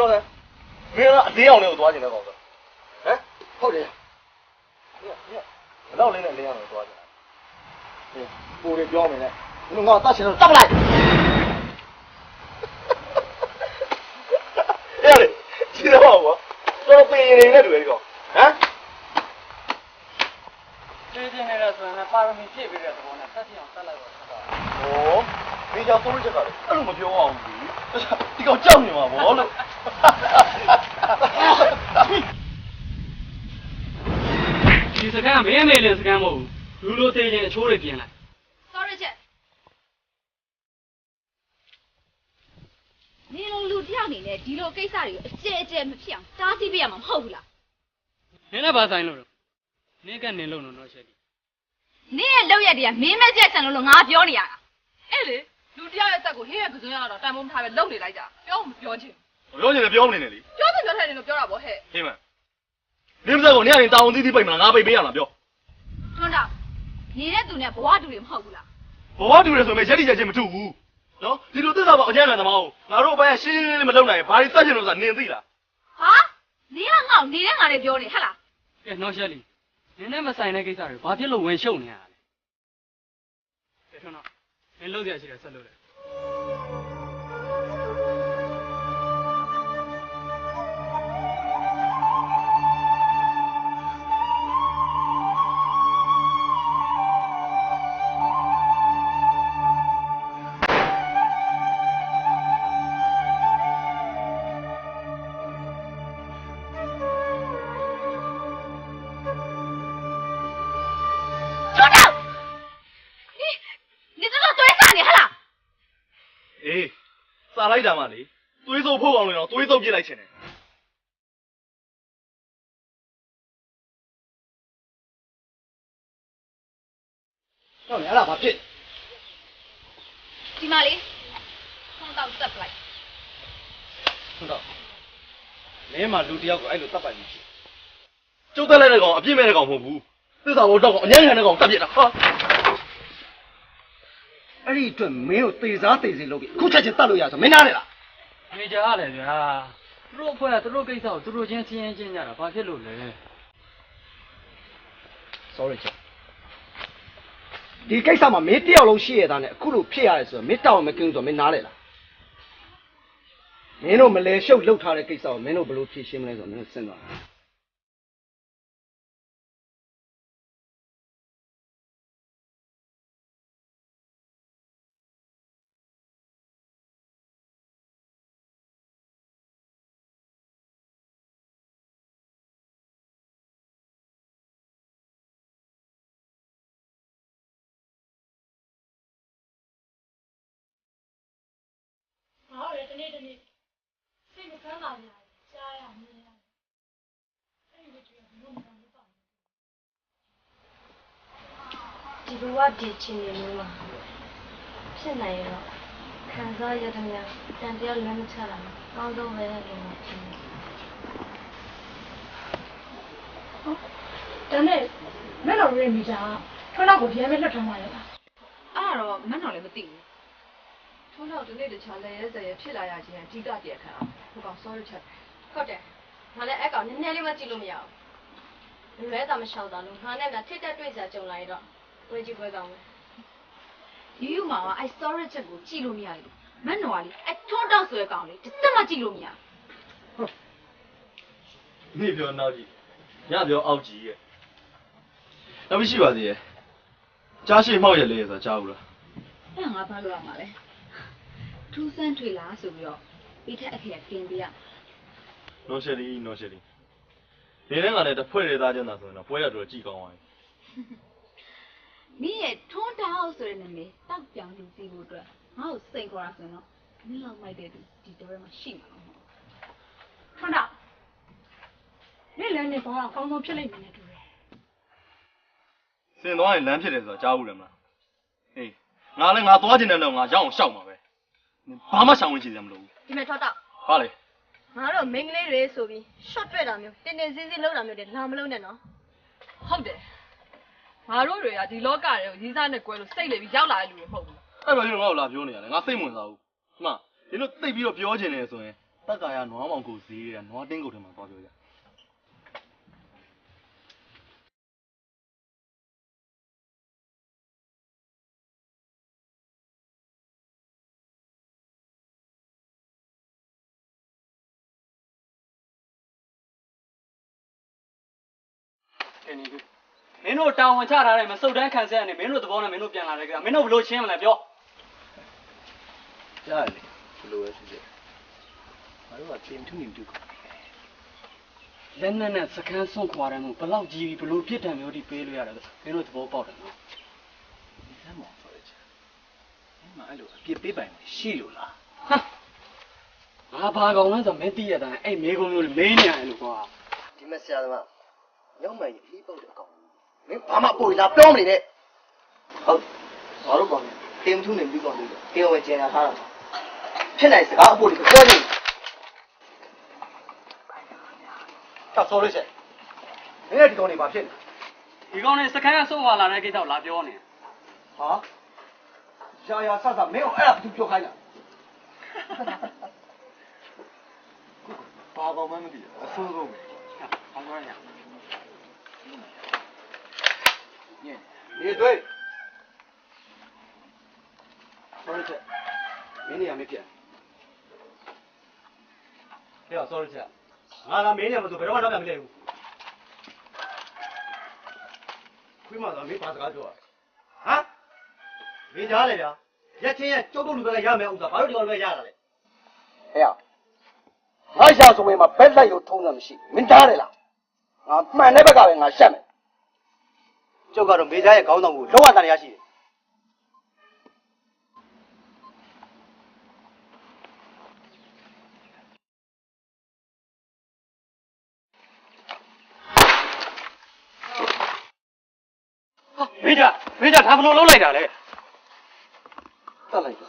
ပြောတယ်မင်းကအသေးအောင်လေးကိုသွားကျင်တဲ့ကောင်ဆိုဟမ်ဟုတ်တယ်ဘယ်တော့လေးနဲ့လေးအောင်လေးသွားကျင်တာကိုတွေပြောမယ်နဲ့ဘယ်ငါတတ်ချင်တော့တတ်ပလိုက်အဲ့လေကြည့်တော့ဘောတော့ပင်ရည်နဲ့တွေ့ဒီကောင်ဟမ်ကျေးဇူးနဲ့ဆိုရင်ပါရမီဖြည့်ပေးတဲ့သဘောနဲ့တက်ပြအောင်တက်လိုက်ပါဆက်ပါဩဒီကြောင့်သုံးချက်ကလည်းအဲ့လိုမပြောအောင်ဘူးဒီကောင်ကြောက်နေမှာဗောလို့ ဒီစကန်မင်းမေလင်စကန်မဟုတ်ဘူးလူလိုသေးချင်းအချိုးတွေပြင်လိုက် sorry ချက်နင်တို့လူတစ်ယောက်အနေနဲ့ဒီလိုကိစ္စတွေကိုအကျဲအကျဲမဖြစ်အောင်တားဆီးပေးရမှာမဟုတ်ဘူးလားနင်းနဲ့ဘာဆိုင်လို့လဲနင်းကနေလို့တော့ရှက်ဒီနင်ရဲ့လောက်ရက်တွေကမင်းမကျက်ဆန်လို့လို့ငါပြောနေရတာအဲ့လေလူတယောက်ရဲ့တက်ကိုဟင်းရဲ့ကစုံရတော့တန်ဖိုးမထားပဲလုံနေလိုက်ကြပြောမပြောချင် ပြောချင်တယ်ပြောမနေနဲ့လေပြောတယ်ပြောတယ်နေလို့ပြောတာဗောဟဲ့ဟေးမနင်းစက်ကိုနေရာရင်တောင်းသီးသီးပိတ်မလားငါပိတ်ပေးရလားပြောထွန်းတော့နေတဲ့သူနဲ့ဘဝတူတွေမဟုတ်ဘူးလားဘဝတူရဆိုရင်ရက်တိချက်ချင်းမတူဘူးနော်ဒီလိုသစ္စာပေါ်အကျဉ်းခံသမားကိုငါတို့အပိုင်းရှင်းရှင်းလင်းလင်းမလုပ်နိုင်ရင်ဘာတွေစက်ချင်လို့ဆိုတာနင်သိလားဟာနင်ကငါ့ကိုနေတဲ့ငါတွေပြောနေဟဟလားကဲနော်ရှက်လီနင်းနဲ့မဆိုင်တဲ့ကိစ္စတွေဘာဖြစ်လို့ဝင်ရှုပ်နေရလဲကဲထွန်းတော့နင်းလုံးရရှိတယ်ဆက်လို့လေထွ လိုက်တာမှလေသွေးစုပ်ဖို့အောင်လို့တော့သွေးစုပ်ပြစ်လိုက်ချင်တယ်ဟုတ်တယ်အဲ့ဒါဘာဖြစ်ဒီမလေးထွန်းတော့တက်ပလိုက်ဟုတ်တော့မင်းမှလူတယောက်ကိုအဲ့လိုတတ်ပိုင်နေဖြစ်ကျုပ်တက်လိုက်တဲ့ကောင်အပြစ်မဲ့တဲ့ကောင်မဟုတ်ဘူးသစ္စာပေါ်တော့ကောင်အញ្ញံခံတဲ့ကောင်တက်ပြစ်တာဟာ အဲ့ဒီအတွက်မင်းကိုသေစားသေစေလုပ်ပြီးအခုချက်ချင်းတတ်လို့ရဆိုမင်းနားလေလားနေကြရတယ်ဗျာသူတို့အဖွဲ့ကသူတို့ကိစ္စကိုသူတို့ချင်းချင်းချင်းကြတာဘာဖြစ်လို့လဲ sorry ချက်ဒီကိစ္စမှာမင်းတယောက်လုံးရှိရတာနဲ့အခုလိုဖြစ်ရတယ်ဆိုတော့မင်းတောင်းမကင်းဆိုတော့မင်းနားလေလားမင်းတို့မလဲရှုပ်လုပ်ထားတဲ့ကိစ္စကိုမင်းတို့ဘယ်လိုဖြေရှင်းမလဲဆိုတော့မင်းတို့စဉ်းစား နေ့တနေ့စိတ်မကမ်းပါများကြားရမြင်ရအဲ့ဒီလိုကြည့်ရင်ဘယ်မှမလုပ်ပါဘူးဒီဘဝဒီချင်းနေလို့မှာဖြစ်နိုင်ရင်တော့ခံစားရတဲ့များတန်တရားလွမ်းမချလာမှာအကောင်းဆုံးပဲလို့ထင်တယ်ဒါနဲ့မဲ့တော်ရဲ့မိသားထွန်းတော့ကိုပြန်မဲ့လွတ်ထားမှရလားအဲ့ဒါတော့မနှောင်လည်းမသိဘူး ထုံးတော့ဒီနေ့တခြားလဲရဲစရဲဖြစ်လာရခြင်းအဓိကတရားခံအောင်ဟိုကောင် sorry ချက်ဟုတ်တယ်ငါလည်းအဲ့ကောင်နည်းနည်းလေးမှကြည့်လို့မရဘူးလွဲတာမလျှောက်တာလို့ငါနဲ့များထိတ်တက်တွေ့ကြကြုံလာရတော့ဝေးကြည့်ပွဲကောင်းမယ်ယူယူမှာကအဲ့ story ချက်ကိုကြည့်လို့မရဘူးမက်နော်ကလေအဲ့ထွန်းတော့ဆိုတဲ့ကောင်လေတစ်သက်မှကြည့်လို့မရနေပြောနောက်ကြည့်ညပြောအောက်ကြည့်ရဲ့နောက်မရှိပါသေးရဲ့ကြားရှိမှောက်ရလေဆိုတာကြားဘူးလားအဲ့ဒါငါဘာလို့ရမှာလဲ ထူးဆန်းထွေလားဆိုပြီးတော့ပိထက်အဖေကတင်ပြရနော်ရှယ်လီနော်ရှယ်လီနေနဲ့ကလည်းတစ်ဖွဲ့ရသားချင်းသာဆိုရင်တော့ပွဲရတော့ကြည်ကောင်းသွားပြီမင်းရဲ့ထွန်းတောက်ဆိုတဲ့နာမည်တောက်ပြောင်းလူစီဖို့အတွက်ငါ့ကိုစိန်ခေါ်တာဆိုရင်တော့မင်းလောက်မိုက်တဲ့သူဒီတော့မှာရှိမှာမဟုတ်ထွန်းတော့နေ့လည်းနေပါတော့အကောင်းဆုံးဖြစ်လိမ့်မယ်နဲ့တူတယ်စင်သွားရင်လမ်းဖြစ်တယ်ဆိုတာကြားဘူးတယ်မလားဟေးငါလည်းငါသွားချင်တဲ့တော့ငါရောက်အောင်ရှောက်မှာပဲ ဘာမှရှောင်ဝင်ချင်စရာမလိုဘူးဒီမဲ့ထွက်တော့ဟာလေငါတို့မိန်းကလေးတွေဆိုပြီး short တွေ့တာမျိုးတင်းတင်းစည်းစည်းလုပ်တာမျိုးတွေလာမလုပ်နဲ့နော်ဟုတ်တယ်ငါတို့တွေကဒီလောကတွေကိုရီးစားနဲ့ကွဲလို့စိတ်လေပြီးရောက်လာတဲ့လူတွေမဟုတ်ဘူးအဲ့ဘာလို့ငါ့ကိုလာပြောနေရလဲငါစိတ်ဝင်စားဘူးဒီမှာဒီလိုသိပ်ပြီးတော့ပြောချင်တယ်ဆိုရင်တက်ကာရနွားမောင်ကိုဈေးရနွားတင်းကိုထဲမှာသွားပြောကြ တို့တောင်းဝန်ချထားတယ်မစုတ်တန်းခံဆက်ရနေမင်းတို့သဘောနဲ့မင်းတို့ပြန်လာတယ်ကိစ္စမင်းတို့ဘယ်လိုချင်းမလဲပြောကြားလေဘလို့ပဲဖြစ်ဖြစ်ငါတို့ကတင်ထူနေတူကလက်နဲ့နဲ့စကန်းဆွန့်ခွာတယ်မို့ဘလောက်ကြီးဘလို့ပြစ်ဒဏ်မျိုးဒီပေးလို့ရတယ်ဆိုမင်းတို့သဘောပေါက်တယ်နော်ဒီစမ်းမောင်ဆိုရချင်အင်းမအဲ့လိုအပြစ်ပေးပိုင်ရှိလို့လားငါဘာကောင်လဲဆိုမင်းသိရတဲ့အဲ့မေကုံမျိုးလေးမင်းနေရတယ်လို့ကွာဒီမဆရာသမားရောက်မှရေးပြီးပုတ်တဲ့အကောင် မင်းဘာမှပို့လာပြောမနေနဲ့ဟုတ်ဘာလို့ကောင်းလဲတင်ထူနေပြီးကောင်းလို့တင်ဝင်ကျင်လာထားတာဖြစ်နိုင်စကားအဖို့လေးပြောနေတော့ဆိုလို့ချက်မင်းရဲ့ဒီကောင်တွေဘာဖြစ်လဲဒီကောင်နဲ့စကန်းကဆွန့်ခွာလာတဲ့ကိစ္စကိုလာပြောနေဟာရှာယာဆဆမင်းကိုအဲ့ဒါဘာသူပြောခိုင်းတာဘာကောင်မှမသိဘူးအဆိုးဆုံးပဲအောင်ပြောရ你 对。sorry ချက်မင်းနေရမဖြစ်ဟဲ့ sorry ချက်ငါကမင်းနေမဆိုဘယ်တော့မှတော့မလဲဘူးခွေးမတော့မင်းဘာစကားပြောอ่ะဟမ်မင်းကြားလေဗျာရက်ချင်းရဲ့ကျုပ်တို့လူတွေကရမယ်ဥစ္စာဘာလို့ဒီကောင်တွေကရတာလဲဟဲ့ငါရှာဆိုရင်မှာဘက်လက်ရုံထုံးတာမရှိမင်းကြားတယ်လားငါမှန်တဲ့ဘက်ကပဲငါရှက်မယ် ကျုပ်ကတော့မေဂျာရဲ့ခေါင်းဆောင်ကိုလောက်ဝတန်ရရှိတယ်မင်းကြမင်းကြဒါဘလို့လုံးလိုက်တာလဲတတ်လိုက်တာ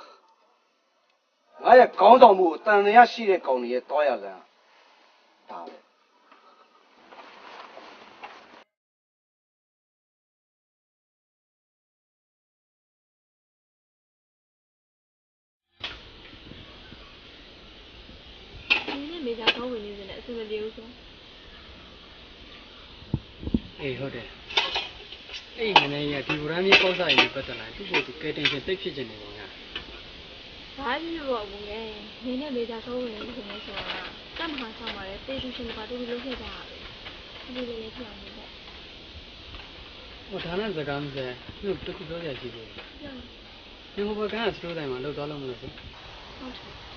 ငါရဲ့ခေါင်းဆောင်မှုကိုတန်ရရှိတဲ့ကောင်တွေရဲ့တောရလန်းဒါပဲ နေ့မေဂျာကောင်းဝင်နေစတဲ့အဆင်မပြေဘူးဆိုအေးဟုတ်တယ်အဲ့ငနေရဒီဗရမ်းမြေပေါ့စားရေးပတ်သက်လာသူ့ကိုသူကဲတင်ချင်းသိဖြစ်နေတယ်ကွာဘာဖြစ်လို့ဘူးလဲနေနဲ့မေဂျာကောင်းဝင်နေဆိုနေဆိုတာကတမဟာဆောင်ပါလေတေးသူရှင်ကတူတူလုပ်ခဲ့ကြတာပဲဒီလိုလေးဖြစ်အောင်လုပ်ပေါ့ဟိုဒါနဲ့စကားမစဲသူတခုပြောရရှိသေးတယ်ပြောဒီဘက်ကစတိုးတိုင်းမှာလောက်သွားလို့မလို့ဆိုဟုတ်တယ်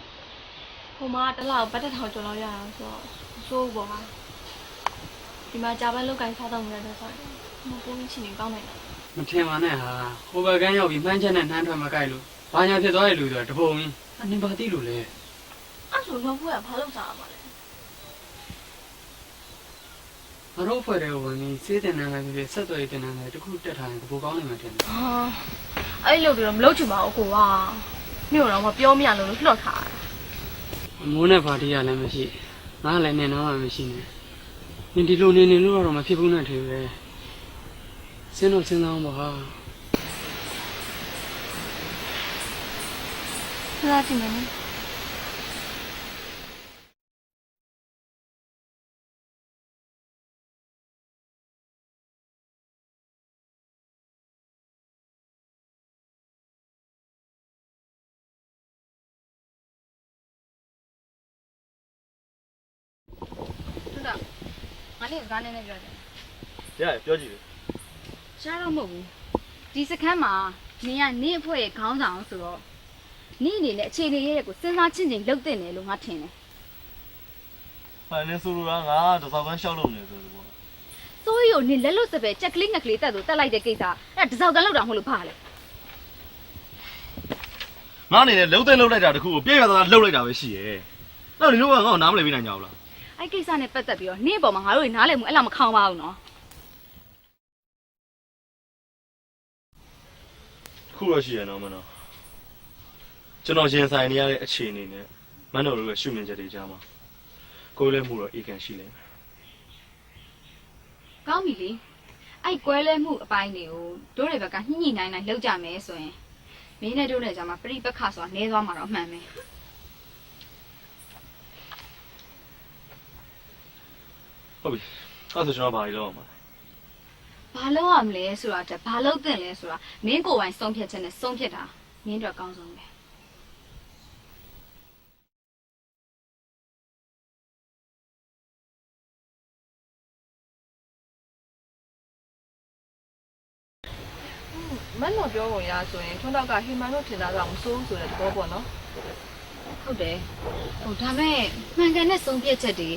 ဟိုမှာတစ်လောက်ပတ်တစ်ထောင်ကျော်လောက်ရအောင်ဆိုတော့စိုးပေါ်ဟာဒီမှာဂျာဘတ်လောက်ကင်စားတော့မရတဲ့ဆိုတော့မပုံးချင်နေကောင်းနိုင်တာမထင်ပါနဲ့ဟာဟိုဘက်ကန်းရောက်ပြီးမှန်းချက်နဲ့နှမ်းထွက်မကြိုက်လို့ဘာညာဖြစ်သွားရဲ့လူဆိုတာတပုံကြီးအနင်ပါသိလို့လေအဲ့ဆိုတော့ဘုရားဘာလုပ်စားရမှာလဲငါတို့ဖွဲ့တဲ့ဝင်ကြီးစေးတင်နေတယ်ဖြစ်ဆက်သွယ်ရေးတင်နေတယ်တခုတက်ထားရင်ဘိုးကောင်းနေမှထင်တယ်ဟာအဲ့လိုတော့မလုပ်ချင်ပါဘူးကိုကမြို့တော့မပြောမရလို့လှော့ထားတာ အမိုးနဲ့ပါတီရလည်းမရှိငါလည်းနေတော့မှမရှိနဲ့နင်ဒီလိုနေနေလို့တော့မဖြစ်ဘူးနဲ့ထင်ပဲစဉ်းတော့စဉ်းစားအောင်ပါဟာစားကြည့်မယ် ငါလေးစကားနည်းနည်းပြောတယ်ရရပြောကြည့်လေရှားတော့မဟုတ်ဘူးဒီစခန်းမှာနင်ကနင့်အဖွဲ့ရဲ့ခေါင်းဆောင်ဆိုတော့နင့်အနေနဲ့အခြေအနေရဲ့ကိုစဉ်းစားချင်းချင်းလုပ်တဲ့နယ်လို့ငါထင်တယ်ဟာနင်းဆိုလိုတာငါတစောက်ကန်းရှောက်လို့နေဆိုတော့စိုးရီကိုနင်လက်လွတ်စပယ်ချက်ကလေးငက်ကလေးတက်လို့တက်လိုက်တဲ့ကိစ္စအဲ့ဒါတစ်စောက်တန်းလောက်တာမဟုတ်လို့ဘာလဲငါအနေနဲ့လှုပ်တဲ့လှုပ်လိုက်တာတခုကိုပြည့်ရသားလှုပ်လိုက်တာပဲရှိရဲ့တော့ဒီလိုကငါ့ကိုနားမလည်ပြီးနိုင်ကြဘူးလား အဲ့ကိစ္စနဲ့ပတ်သက်ပြီးတော့နင့်အပေါ်မှာငါတို့တွေနားလည်မှုအဲ့လောက်မခေါင်းပါဘူးနော်ခုတော့ရှိရနော်မနော်ကျွန်တော်ရင်ဆိုင်နေရတဲ့အခြေအနေနဲ့မန်းတော်တို့ရဲ့ရှုမြင်ချက်တွေကြားမှာကိုယ်လည်းမှုတော့အေကန်ရှိလိမ့်မယ်ကောင်းပြီလေအဲ့ကွဲလဲမှုအပိုင်းတွေကိုတို့တွေဘက်ကညှိညှိနိုင်နိုင်လုပ်ကြမယ်ဆိုရင်မင်းနဲ့တို့နဲ့ကြာမှာပြိပက္ခဆိုတာနည်းသွားမှာတော့အမှန်ပဲ ဟုတ်ပြီအဲ့ဒါဆိုကျွန်တော်ဘာလို့လုပ်အောင်မလဲဘာလုပ်ရမလဲဆိုတာတက်ဘာလုပ်သင့်လဲဆိုတာမင်းကိုယ်ပိုင်ဆုံးဖြတ်ချက်နဲ့ဆုံးဖြတ်တာမင်းတို့အကောင်းဆုံးပဲမန်းတော်ပြောကုန်ရဆိုရင်ထွန်းတော့ကဟီမန်တို့ထင်တာတော့မစိုးဘူးဆိုတဲ့သဘောပေါ့နော်ဟုတ်တယ်ဟိုဒါမဲ့မှန်ကန်တဲ့ဆုံးဖြတ်ချက်တွေ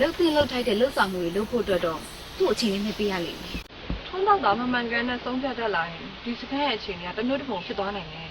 လှုပ်သင့်လှုပ်ထိုက်တဲ့လှုပ်ဆောင်မှုတွေလုပ်ဖို့အတွက်တော့သူ့အချိန်လေးနဲ့ပေးရလိမ့်မယ်ထွန်းတော့ကမမှန်ကန်တဲ့သုံးဖြတ်တတ်လာရင်ဒီစခန်းရဲ့အခြေအနေကတစ်မျိုးတစ်ပုံဖြစ်သွားနိုင်တယ်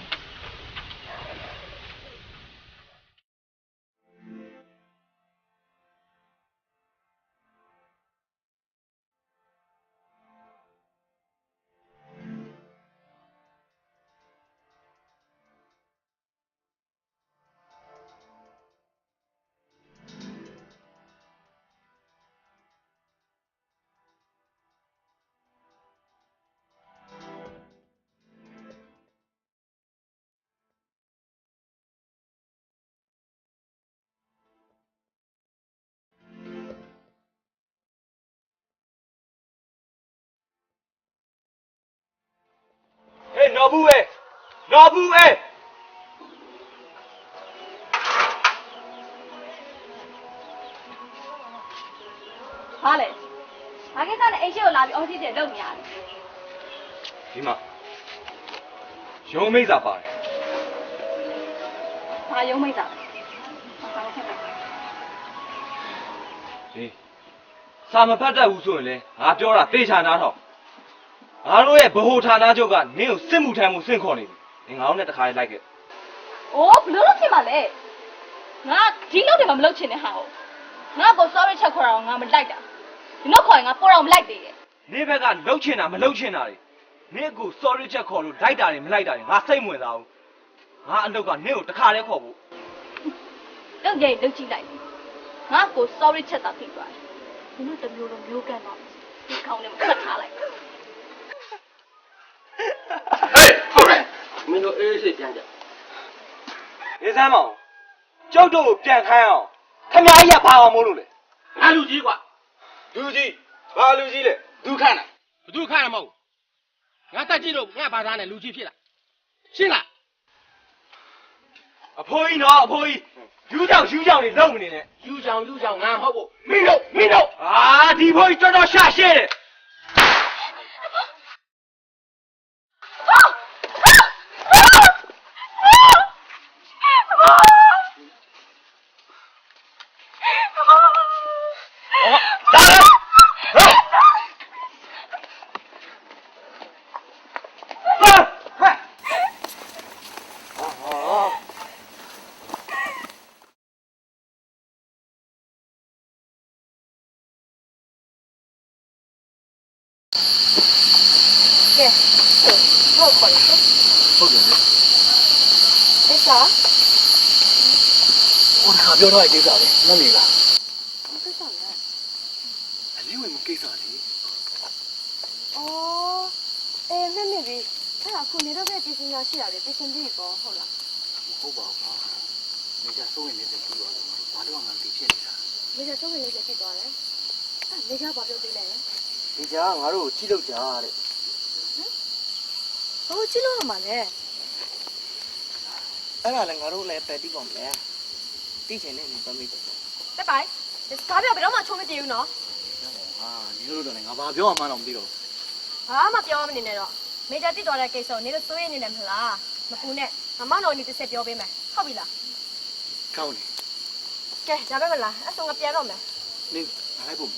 နော်ဘူးပဲဟာလေဘာကိစ္စနဲ့အိမ်ရှိကိုလာပြီးအော်စီတဲ့လုပ်နေရတယ်ဒီမှာရုံးမိတ်စာပါတယ်ဘာယုံမိတ်တာလဲဘာလဲဖြစ်တာဟေးစာမဖတ်တတ်ဘူးဆိုရင်လေငါပြောတာသေချာနားထောင်ငါတို့ရဲ့ဗဟိုဌာနချုပ်ကနင်းကိုစစ်မှုထမ်းမှုစင့်ခေါ်နေပြီ နင်ငါတို့နဲ့တခါလေးလိုက်ခဲ့အိုးဘလို့လို့ဖြစ်ပါလဲငါဒီလောက်တွေမှမလုပ်ချင်တဲ့ဟာကိုငါကို sorry ချက်ခေါ်တာကိုငါမလိုက်တာဒီလောက်ခေါ်ရင်ငါပိုတော့မလိုက်သေးတယ်နင်းဘက်ကလှုပ်ချင်တာမလှုပ်ချင်တာတွေနင်းကို sorry ချက်ခေါ်လို့လိုက်တာတွေမလိုက်တာတွေငါစိတ်မဝင်စားဘူးငါအလုပ်ကနင်းကိုတခါလေးခေါ်ဖို့လုပ်ကြရင်လုပ်ကြည့်လိုက်ငါကို sorry ချက်တာသိသွားတယ်ဒီလိုတစ်မျိုးလိုမျိုးကန်တော့ဒီကောင်းလေးမဖတ်ထားလိုက်ဟေးဟုတ်တယ် မင်းတို့အေးအေးဆေးပြန်ကြနေစမ်းမအောင်ကျုပ်တို့ကိုပြန်ခိုင်းအောင်ခမားကြီးကဘာအောင်မို့လို့လဲငါလူကြီးကွာလူကြီးဘာလူကြီးလဲသူခန့်တာဘသူခန့်တာမဟုတ်ငါတက်ကြည့်လို့ငါဘာသားနဲ့လူကြီးဖြစ်လာရှင်းလားအဖိုးကြီးနော်အဖိုးကြီးယူကြောင်ယူကြောင်နေလုံနေနဲ့ယူကြောင်ယူကြောင်ငါမဟုတ်ဘူးမင်းတို့မင်းတို့အာဒီဖိုးကြီးတော်တော်ရှာရှဲတယ် ဟိုတစ်ခါပြောတော့ကိစ္စလေမမေလားကိစ္စလဲအလေးဝင်မကိစ္စလေအော်အေးမှတ်မိပြီအဲ့ဒါခုနေတော့ပဲပြင်ဆင်ရရှိရတယ်ပြင်ဆင်ပြီးပေါ့ဟုတ်လားမဟုတ်ပါဘူးကွာနေကြစိုးရင်လည်းပြီးသွားတယ်ဘာလို့မှမသိဖြစ်နေတာနေကြဆုံးဝင်လေးဖြစ်သွားတယ်အဲ့နေကြဘာပြောသေးလဲဒီကြားငါတို့ကိုကြည့်လို့ကြားတဲ့ဘာလို့ကြည့်လို့ရမှာလဲအဲ့ဒါလည်းငါတို့လည်းပဲတိပါမယ် တိချင်နေနေပါမိတယ်တက်ပိုင်ဒီကားပြောဘယ်တော့မှချုံးမတည်ဘူးနော်ဟာဒီလိုတော့လည်းငါဘာပြောမှန်းတော့မသိတော့ဘာမှပြောမနေနဲ့တော့မေဂျာတိတော်တဲ့ကိစ္စကိုနေလို့စိုးရိမ်နေတယ်မလားမပူနဲ့မမတော်နေတစ်ဆက်ပြောပေးမယ်ဟုတ်ပြီလားကောင်းတယ်ကဲဒါပဲမလားအဲ့ဆိုငါပြန်တော့မယ်နင်းငါလိုက်ဖို့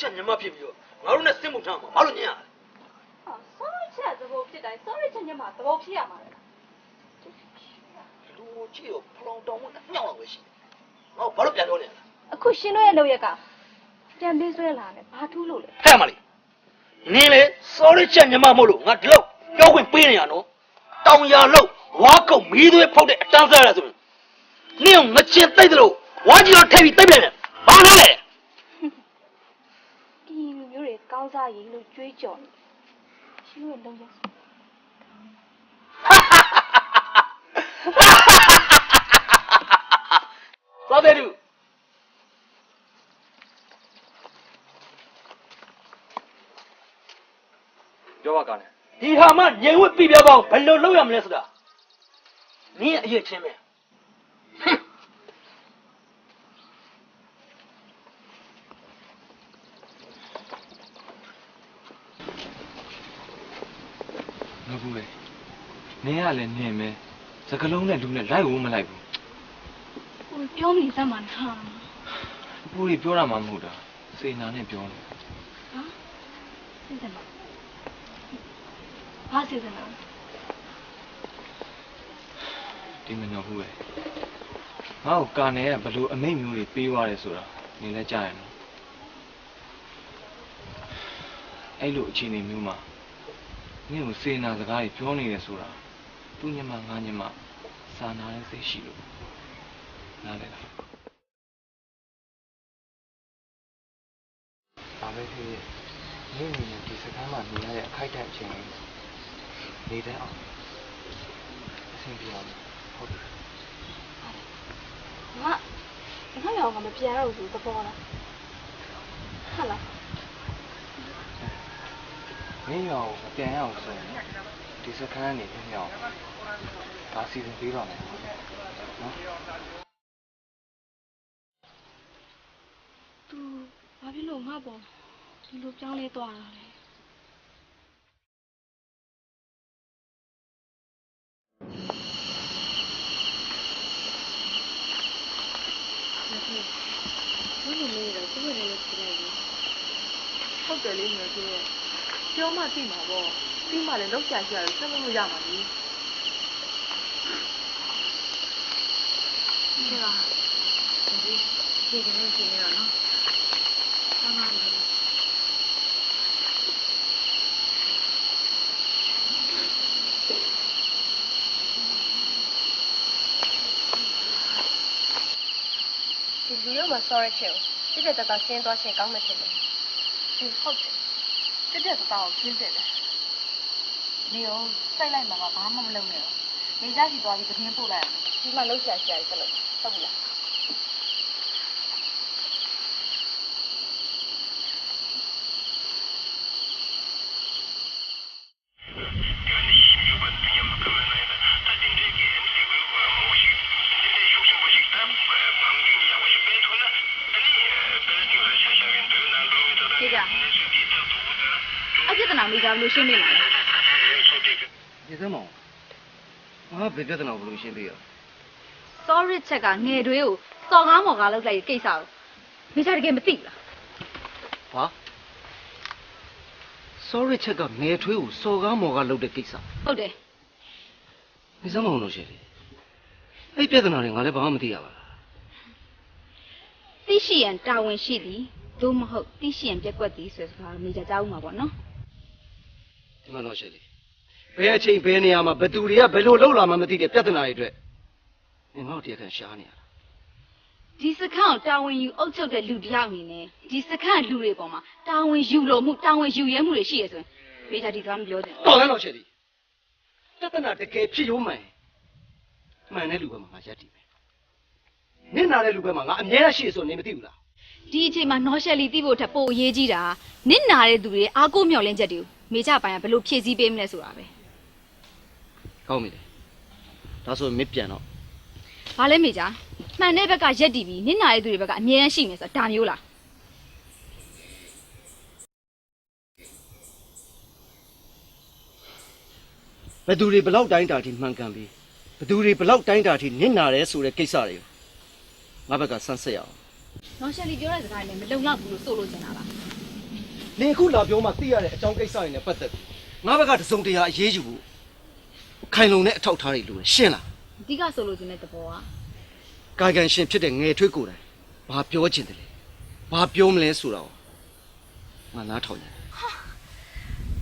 ချက်ညီမဖြစ်ပြီးတော့ငါတို့နဲ့စစ်မှုထမ်းမှာဘာလို့ညင်ရလဲ sorry ချက်သဘောဖြစ်တိုင်း sorry ချက်ညမှာသဘောဖြစ်ရမှာလေလူကိုကြည့်တော့ဖလောင်တောင်းနဲ့ညောင်းအောင်ပဲရှိတယ်ငါဘာလို့ပြန်ပြောနေရလဲအခုရှင်တို့ရဲ့လောက်ရက်ကပြန်ပေးဆွဲလာတယ်ဘာထူးလို့လဲဟဲ့မလေးနင်းလေဆောရချက်ညီမမို့လို့ငါဒီလောက်ပြောခွင့်ပေးနေရနော်တောင်ရလို့ဝါကုတ်မီးသွေးဖောက်တဲ့အတန်းစားရဆိုရင်နင်းငချင်တိတ်တယ်လို့ဝါကြီးတော့ထည့်ပြီးတိတ်ပြန်တယ်ဘာလို့လဲဒီလူမျိုးတွေ ကောင်းစားရည်လို့ကြွေးကြော်နေရှင်တို့ရဲ့လောက်ရက်ဆိုသွားတယ်သူပြောပါကောင်းတယ်ဒီဟာမှငြိမ်ဝှက်ပြပြပေါင်းဘယ်လိုလုပ်ရမလဲဆိုတာနင်းရဲ့အရေးချင်းပဲ ငါဘူးလေ နင်းကလည်းနင်းမယ်စကလုံးနဲ့လူနဲ့လိုက်ဝမလိုက်ဘူးဟိုပြောမိစမ်းမှာနာပူရီပြောတာမှမဟုတ်တာစေနာနဲ့ပြောနေစိတ်စမ်းမှာဘာစိတ်စမ်းလဲဒီမနော်ဘူးလေငါ့ကိုကာနယ်ကဘလို့အမိတ်မျိုးတွေပေးသွားတယ်ဆိုတာနင်းလည်းကြားရနော်အဲ့လိုအခြေအနေမျိုးမှာနင်းကိုစေနာစကားတွေပြောနေတယ်ဆိုတာ သူ့ညမငါညမစာနာတဲ့စိတ်ရှိလို့နားလေလားဘာပဲဖြစ်ဖြစ်နင်းအနေနဲ့ဒီစကားမှနေရတဲ့အခိုက်အတန့်အချိန်လေးနေတဲ့အောင်အဆင်ပြေအောင်ဟုတ်တယ်ငါငါရောကမပြန်တော့ဘူးသဘောလားဟုတ်လားမင်းရောမပြန်ရအောင်ဆိုရင် ဒီစခန်းကနေပြန်ရအောင်ဒါစီစဉ်ပေးပါမယ်နော်သူဘာဖြစ်လို့ငါပေါ့ဒီလိုပြောင်းလဲသွားတာလဲဘယ်လိုလဲတော့သူ့ရဲ့လည်းဖြစ်လိုက်ဘူးဟုတ်တယ်လေမျိုးကြီးရဲ့ပြောမှသိမှာပေါ့ ပြီးမှလည်းလောက်ချာရှိရတယ်ဆက်လို့ရမှာလေဒီကဒီဒီကနေကြည့်ရအောင်နော်ဆမ်းပါလို့ဒီလူရောမှာ sorry ချက်ကိုတိတက်တက်ရှင်းသွားရှင်းကောင်းမှဖြစ်တယ်ဒီဟုတ်တယ်တက်တက်တောက်ရှင်းတယ် နေအောင်စိုက်လိုက်မှာဘာမှမလုပ်နဲ့တော့နေကြစီသွားပြီးသတင်းပို့လိုက်အောင်ဒီမှာလောက်ချာရှိရတယ်ဆက်လို့ဟုတ်ပြီလားပြေကြအပြစ်တနာမိကြဘလို့ရှင်းနေမှာလဲဒီ စမ်းမအောင်ငါဘယ်ပြဿနာဘလို့ရှင်းပေးရ sorry ချက်ကငယ်တွေးကိုစော်ကားမော်ကားလောက်လိုက်တဲ့ကိစ္စကိုမိကြတကယ်မသိဘူးလားဟာ sorry ချက်ကငယ်ထွေးကိုစော်ကားမော်ကားလုပ်တဲ့ကိစ္စဟုတ်တယ်ဒီစမ်းမအောင်လို့ရှင်းတယ်အဲ့ပြဿနာတွေငါလည်းဘာမှမသိရပါဘူးသိရှိရန်တာဝန်ရှိသည်သို့မဟုတ်တိရှိရင်ပြက်ကွက်သည်ဆိုတဲ့စကားမေဂျာကြားဦးမှာပေါ့နော်ဒီမှာတော့ရှယ်လေး ဘယ်အချိန်ဘယ်နေရာမှာဘယ်သူတွေကဘယ်လိုလှုပ်လာမှမသိတဲ့ပြဿနာတွေအတွက်ငါငါ့ကိုတရားခံရှားနေရတာဒီစခန်းကိုတာဝန်ယူအုပ်ချုပ်တဲ့လူတစ်ယောက်အနေနဲ့ဒီစခန်းလူတွေပေါ်မှာတာဝန်ယူလို့မှုတာဝန်ယူရဲမှုတွေရှိရဆိုရင်မေဂျာဒီကမပြောချင်ဘူးတော်လည်းတော့ရှယ်လေးပြဿနာတကယ်ဖြစ်ရုံမှန်မှန်တဲ့လူပဲမှာငါရက်တည်မယ်နင့်နာတဲ့လူပဲမှာငါအမြဲတမ်းရှိရဆိုနေမသိဘူးလားဒီအချိန်မှာနော်ရှယ်လီတိဖို့ထက်ပိုအရေးကြီးတာနစ်နာတဲ့သူတွေအားကိုးမျှော်လင့်ချက်တွေကိုမေဂျာပိုင်းကဘယ်လိုဖြည့်ဆည်းပေးမလဲဆိုတာပဲ ကောင်းပြီလေဒါဆိုရင်မပြန်တော့။ဘာလဲမေဂျာမှန်တဲ့ဘက်ကရက်တီပြီးနစ်နာတဲ့သူတွေဘက်ကအမြဲတမ်းရှိမယ်ဆိုတာဒါမျိုးလားဘယ်သူတွေဘယ်လောက်တိုင်းတာထိမှန်ကန်ပြီးဘယ်သူတွေဘယ်လောက်တိုင်းတာထိနင့်နာတယ်ဆိုတဲ့ကိစ္စတွေကိုငါဘက်ကစမ်းစစ်ရအောင်။နော်ရှယ်လီပြောတဲ့စကားတွေလည်းမလုံလောက်ဘူးလို့ဆိုလို့ချင်တာလားနင်အခုလာပြောမှသိရတဲ့အကြောင်းကိစ္စတွေနဲ့ပတ်သက်ပြီးငါဘက်ကတစုံတရာအရေးယူဖို့ ခိုင်လုံတဲ့အထောက်အထားတွေလိုတယ်ရှင်းလား။အဓိကဆိုလို့ချင်တဲ့သဘောကကာယကံရှင်ဖြစ်တဲ့ငယ်ထွေးကိုယ်တိုင်ဘာပြောချင်တယ်လဲဘာပြောမလဲဆိုတော့ငါနားထောင်နေတယ်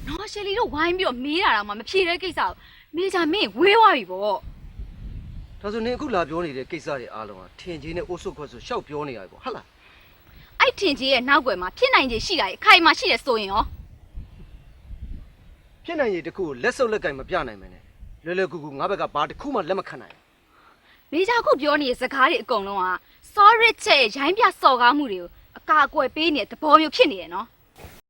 နော်ရှယ်လီတို့ဝိုင်းပြီးတော့မေးတာတော့မှမဖြေတဲ့ကိစ္စကိုမေဂျာမင်းဝေးသွားပြီပေါ့ဒါဆိုနင်အခုလာပြောနေတဲ့ကိစ္စတွေအားလုံးကထင်ကြီးနဲ့အိုးဆုပ်ခွက်ဆိုရှောက်ပြောနေရတယ်ပေါ့ဟုတ်လား။အဲ့ထင်ကြီးရဲ့နောက်ွယ်မှာဖြစ်နိုင်ခြေရှိတာရဲ့အခိုင်အမာရှိတယ်ဆိုရင်ရောဖြစ်နိုင်ရည်တစ်ခုကိုလက်စုပ်လက်ကင်မပြနိုင်မနဲ့ လွယ်လွယ်ကူကူငါဘက်ကဘာတစ်ခုမှလက်မခံနိုင်ဘူးမေဂျာခုပြောနေတဲ့စကားတွေအကုန်လုံးက sorry ချက်ရဲ့ရိုင်းပြစော်ကားမှုတွေကိုအကာအကွယ်ပေးနေတဲ့သဘောမျိုးဖြစ်နေတယ်နော်။